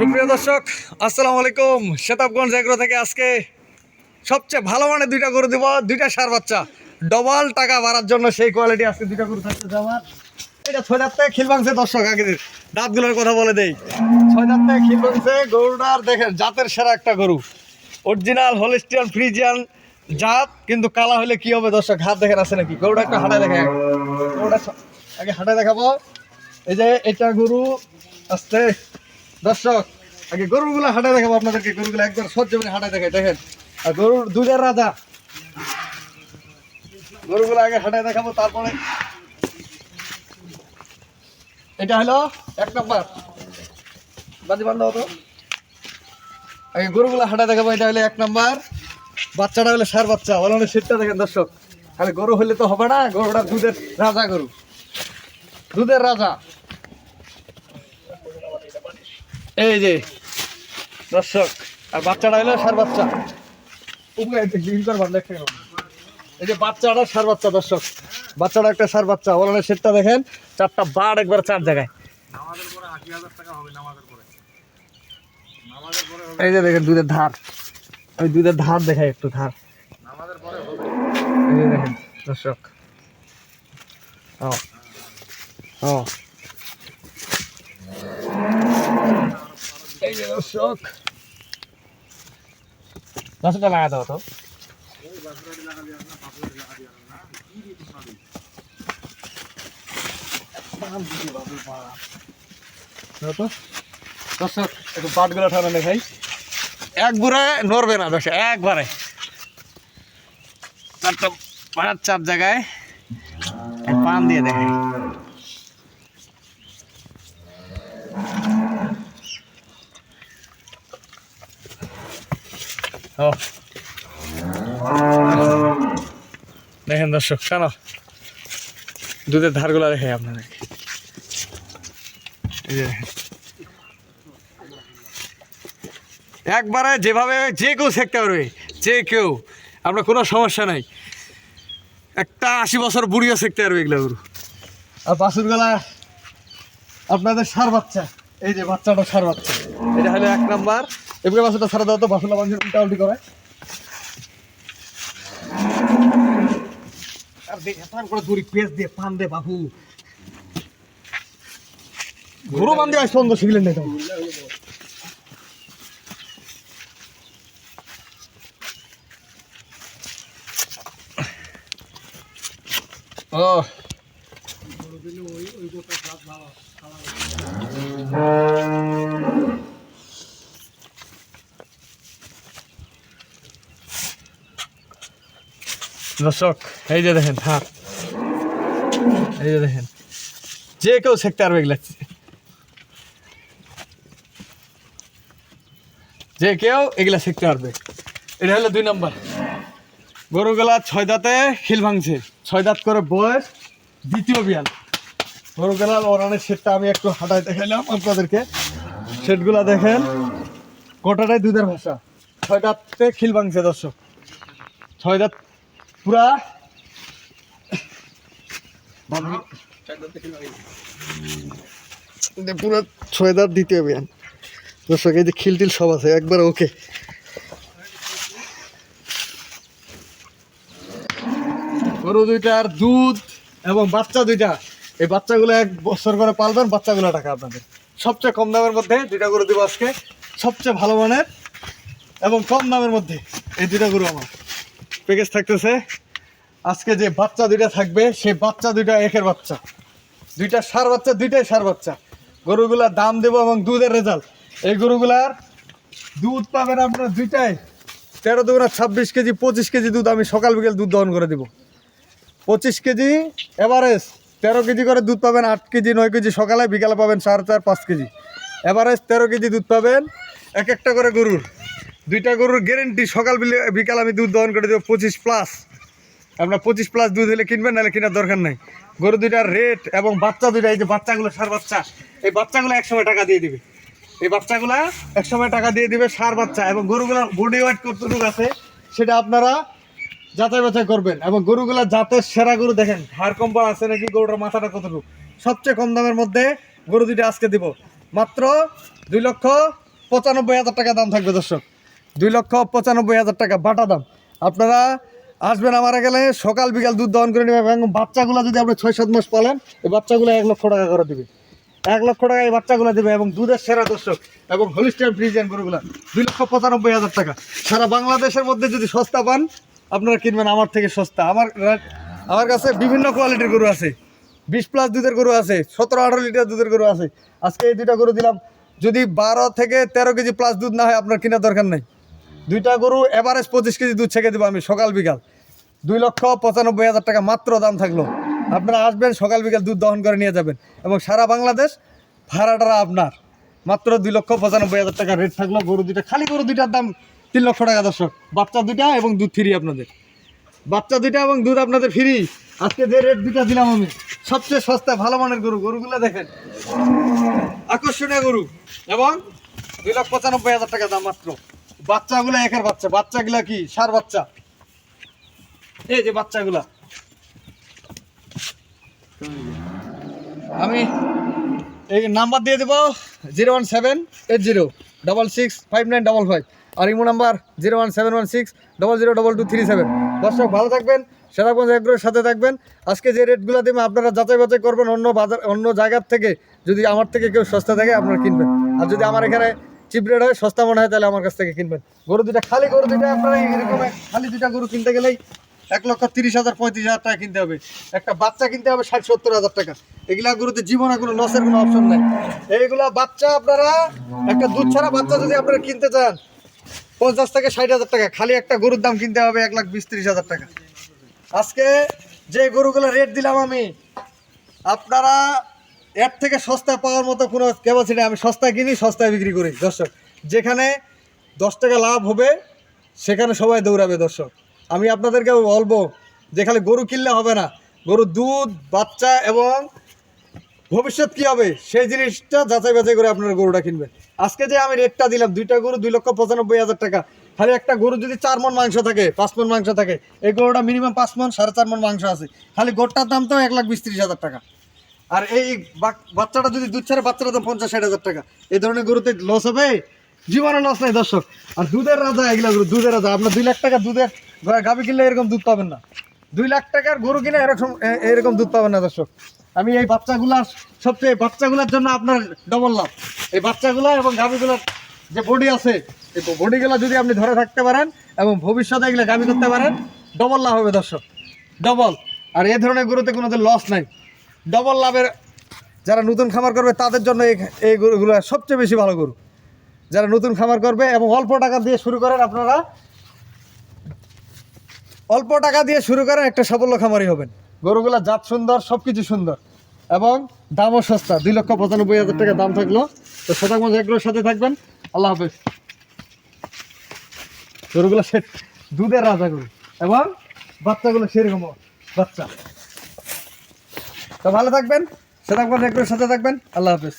সুপ্রিয় দর্শক, আসসালামু আলাইকুম। শেতাবগঞ্জ এগ্রো থেকে আজকে সবচেয়ে ভালো মানে দুইটা গরু দিব, দুইটা সার বাচ্চা। ডবল টাকা বাড়ার জন্য সেই কোয়ালিটি আজকে দুইটা গরু থাকতেছে আমার। এটা ছয় দাঁত থেকে খিল দর্শক, আগে দাঁতগুলোর কথা বলে দেই। ছয় দাঁত থেকে খিল গরুটার দেখেন, জাতের সেরা একটা গরু। অরিজিনাল হলিস্টিয়ান ফ্রিজিয়ান জাত, কিন্তু কালা হলে কি হবে দর্শক, হাত দেখেন আছে নাকি? গরুটা একটা হাঁটায় দেখে গরুটা আগে হাঁটায় দেখাবো। এই যে এটা গরু আসছে দর্শক, আগে গরুগুলো হাঁটায় দেখাবো আপনাদেরকে, গরুগুলো একবার সহ্য করে হাঁটায় দেখায় দেখেন। আর গরুর দুধের রাজা। গরুগুলো আগে হাঁটায় দেখাবো, তারপরে। এটা হলো এক নম্বর। বাজি বান্ধব হতো আগে গরুগুলো হাঁটায় দেখাবো, এটা হলো এক নম্বর। বাচ্চাটা হলে সার বাচ্চা বলো সেটটা দেখেন দর্শক। খালি গরু হলে তো হবে না, গরুটা দুধের রাজা গরু। দুধের রাজা। এই যে দর্শক আর বাচ্চাটা হলো সার বাচ্চা। এই যে বাচ্চাটা সার বাচ্চা দর্শক। বাচ্চাটা একটা সার বাচ্চা। ওলানের সেটটা দেখেন চারটা বার একবার চার জায়গায়। এই যে দেখেন দুধের ধার। ওই দুধের ধার দেখাই একটু ধার। এই যে দেখেন দর্শক। ও ও এই যে দর্শক বাসুটা লাগা দাও তো। দর্শক একটু পাটগুলো ঠান্ডা দেখাই। একবারে নড়বে না দর্শক একবারে। চারটা পাঁচ চার জায়গায় এক পান দিয়ে দেখাই। দেখেন দর্শক, কেন? দুধের ধারগুলো দেখাই আপনাদেরকে একবারে যেভাবে যে কেউ শিখতে পারবে, যে কেউ, আপনার কোনো সমস্যা নাই। একটা আশি বছর বুড়িও শিখতে পারবে এগুলো গরু। আর বাছুরগুলা আপনাদের সার বাচ্চা, এই যে বাচ্চাটা সার বাচ্চা। এটা হলো এক নাম্বার। এবারে বাচ্চাটা সারা দাও তো বাছুলা মানুষের উল্টা উল্টি করে। আর দেখে করে দড়ি দিয়ে পান দে বাবু বান্ধে অন্ধ শিখলেন না তো। ও। দর্শক, এই যে দেখেন হ্যাঁ এই যে দেখেন, যে কেউ শিখতে পারবে এগুলা যে কেউ এগুলা শিখতে পারবে এটা হলো দুই নম্বর। গরুগুলা ছয় দাঁতে খিল ভাঙছে। ছয় দাঁত করে বয়স দ্বিতীয় বিয়াল। গরুগুলা ওরানের সেটটা আমি একটু হাঁটায় দেখাইলাম আপনাদেরকে। সেটগুলা দেখেন, গোটাটাই দুধের ভাষা। ছয় দাঁতে খিল ভাঙছে দর্শক। ছয় দাঁত পুরা। পুরো ছয় দাঁত দ্বিতীয় বিয়াল দর্শক এই যে খিল টিল সব আছে একবার ওকে। গরু দুইটার দুধ এবং বাচ্চা দুইটা। এই বাচ্চাগুলো এক বছর করে পালবেন বাচ্চাগুলো টাকা আপনাদের। সবচেয়ে কম দামের মধ্যে দুইটা গরু দিব আজকে। সবচেয়ে ভালো মানের এবং কম দামের মধ্যে এই দুইটা গরু আমার। প্যাকেজ থাকতেছে। আজকে যে বাচ্চা দুইটা থাকবে, সেই বাচ্চা দুইটা একের বাচ্চা। দুইটা সার বাচ্চা, দুইটাই সার বাচ্চা। গরুগুলার দাম দেবো এবং দুধের রেজাল্ট। এই গরুগুলার দুধ পাবেন আপনার দুইটাই। তেরো দুগুণা ছাব্বিশ কেজি, পঁচিশ কেজি দুধ আমি সকাল বিকেল দুধ দহন করে দিব। পঁচিশ কেজি এভারেজ, তেরো কেজি করে দুধ পাবেন আট কেজি, নয় কেজি, সকালে বিকালে পাবেন সাড়ে চার, পাঁচ কেজি। এভারেজ তেরো কেজি দুধ পাবেন এক একটা করে গরুর। দুইটা গরুর গ্যারেন্টি সকাল বিকাল আমি দুধ দহন করে দেবো, পঁচিশ প্লাস আপনার পঁচিশ প্লাস দুধ হলে কিনবেন, নাহলে কেনার দরকার নাই। গরু দুইটার রেট এবং বাচ্চা দুইটা, এই যে বাচ্চাগুলো সার বাচ্চা, এই বাচ্চাগুলো একসময় টাকা দিয়ে দিবে। এই বাচ্চাগুলা একসময় টাকা দিয়ে দিবে সার বাচ্চা এবং গরুগুলোর বডি ওয়াইট ওয়েট কতটুকু আছে সেটা আপনারা যাচাই বাছাই করবেন এবং গরুগুলা জাতের সেরা গরু দেখেন, হাড় কম্পা আছে নাকি, গরুটার মাথাটা কতটুকু। সবচেয়ে কম দামের মধ্যে গরু দুইটা আজকে দিব। মাত্র দুই লক্ষ পঁচানব্বই হাজার টাকা দাম থাকবে দর্শক। দুই লক্ষ পঁচানব্বই হাজার টাকা বাটা দাম। আপনারা আসবেন আমার গেলে সকাল বিকাল দুধ দহন করে নেবেন এবং বাচ্চাগুলো যদি আপনি ছয় সাত মাস পালেন, এই বাচ্চাগুলো এক লক্ষ টাকা করে দিবে। এক লক্ষ টাকা এই বাচ্চাগুলো দেবে এবং দুধের সেরা দর্শক এবং হলিস্টাইন ফ্রিজিয়ান গরুগুলো, দুই লক্ষ পঁচানব্বই হাজার টাকা। সারা বাংলাদেশের মধ্যে যদি সস্তা পান, আপনারা কিনবেন আমার থেকে সস্তা। আমার আমার কাছে বিভিন্ন কোয়ালিটির গরু আছে। বিশ প্লাস দুধের গরু আছে, সতেরো, আঠারো লিটার দুধের গরু আছে। আজকে এই দুটা গরু দিলাম। যদি বারো থেকে তেরো কেজি প্লাস দুধ না হয়, আপনার কেনার দরকার নেই। দুইটা গরু এভারেজ পঁচিশ কেজি দুধ ছেঁকে দেবো আমি সকাল বিকাল। দুই লক্ষ পঁচানব্বই হাজার টাকা মাত্র দাম থাকল। আপনারা আসবেন, সকাল বিকাল দুধ দহন করে নিয়ে যাবেন। এবং সারা বাংলাদেশ ভাড়াটা আপনার। মাত্র দুই লক্ষ পঁচানব্বই হাজার টাকা রেট থাকল। গরু দুইটা, খালি গরু দুইটার দাম তিন লক্ষ টাকা দর্শক। বাচ্চা দুইটা এবং দুধ ফ্রি আপনাদের। বাচ্চা দুইটা এবং দুধ আপনাদের ফ্রি আজকে যে রেট দুইটা দিলাম আমি, সবচেয়ে সস্তা ভালো মানের গরু। গরুগুলো দেখেন। আকর্ষণীয় গরু। এবং দুই লক্ষ পঁচানব্বই হাজার টাকা দাম মাত্র। বাচ্চাগুলো একের বাচ্চা, বাচ্চাগুলা কি? সার বাচ্চা। এই যে বাচ্চাগুলা। আমি এই নাম্বার দিয়ে দেবো zero one seven eight zero double six five nine double five আর imo number zero one seven one six double zero double two three seven. দর্শক, ভালো থাকবেন, সেরাগঞ্জ এগ্রোর সাথে থাকবেন। আজকে যে রেটগুলো দেবেন আপনারা যাচাই বাছাই করবেন অন্য বাজার অন্য জায়গার থেকে। যদি আমার থেকে কেউ সস্তা থাকে, আপনারা কিনবেন। আর যদি আমার এখানে চিপ রেট হয়, সস্তা মনে হয়, তাহলে আমার কাছ থেকে কিনবেন। গরু দুটা খালি গরু দুটা আপনারা এরকম খালি দুটা গরু কিনতে গেলেই এক লক্ষ তিরিশ হাজার, পঁয়ত্রিশ হাজার টাকা কিনতে হবে। একটা বাচ্চা কিনতে হবে ষাট, সত্তর হাজার টাকা। এগুলা গরুতে জীবনে কোনো লসের কোনো অপশন নাই। এইগুলা বাচ্চা আপনারা, একটা দুধ ছাড়া বাচ্চা যদি আপনারা কিনতে চান, পঞ্চাশ থেকে ষাট হাজার টাকা। খালি একটা গরুর দাম কিনতে হবে এক লাখ বিশ, ত্রিশ হাজার টাকা। আজকে যে গরুগুলো রেট দিলাম আমি, আপনারা এর থেকে সস্তা পাওয়ার মতো কোনো ক্যাপাসিটি আমি সস্তায় কিনি, সস্তায় বিক্রি করি। দর্শক, যেখানে দশ টাকা লাভ হবে, সেখানে সবাই দৌড়াবে, দর্শক। আমি আপনাদেরকে বলব যেখানে গরু কিনলে হবে না। গরু দুধ, বাচ্চা এবং ভবিষ্যৎ কি হবে, সেই জিনিসটা যাচাই বাছাই করে আপনারা গরুটা কিনবেন। আজকে যে আমি রেটটা দিলাম, দুইটা গরু দুই লক্ষ পঁচানব্বই হাজার টাকা। খালি একটা গরু যদি চার মন মাংস থাকে, পাঁচ মন মাংস থাকে, এই গরুটা মিনিমাম পাঁচ মন, সাড়ে চার মন মাংস আছে। খালি গোটার দাম তো এক লাখ বিশ হাজার টাকা। আর এই বাচ্চাটা যদি দুধ ছাড়ে বাচ্চাটা দাম পঞ্চাশ, ষাট হাজার টাকা। এই ধরনের গরুতে লস হবে? জীবনে লস নাই, দর্শক। আর দুধের রাজা, এগুলা গরু, দুধের রাজা। আপনার দুই লাখ টাকা দুধের গা- গাভী কিনলে এরকম দুধ পাবেন না। দুই লাখ টাকার গরু কিনে এরকম এরকম দুধ পাবেন না, দর্শক। আমি এই বাচ্চাগুলার সবচেয়ে বাচ্চাগুলার জন্য আপনার ডবল লাভ। এই বাচ্চাগুলা এবং গাভীগুলার যে বডি আছে, এই বডিগুলো যদি আপনি ধরে থাকতে পারেন এবং ভবিষ্যতে এগুলো গাভী করতে পারেন ডবল লাভ হবে, দর্শক। ডবল আর এ ধরনের গরুতে কোনো লস নাই। ডবল লাভের যারা নতুন খামার করবে, তাদের জন্য এই গরুগুলো সবচেয়ে বেশি ভালো গরু। যারা নতুন খামার করবে এবং অল্প টাকা দিয়ে শুরু করেন আপনারা, অল্প টাকা দিয়ে শুরু করেন, একটা সাফল্য খামারই হবেন। গরুগুলা জাত সুন্দর সব কিছু সুন্দর এবং দামও সস্তা। দুই লক্ষ পঁচানব্বই হাজার টাকা দাম থাকল। তো শতাংশ এগুলোর সাথে থাকবেন। আল্লাহ হাফেজ। গরুগুলো সে দুধের রাজা গরু এবং বাচ্চাগুলো সেরকম বাচ্চা। তো ভালো থাকবেন একটু সাথে থাকবেন আল্লাহ হাফেজ।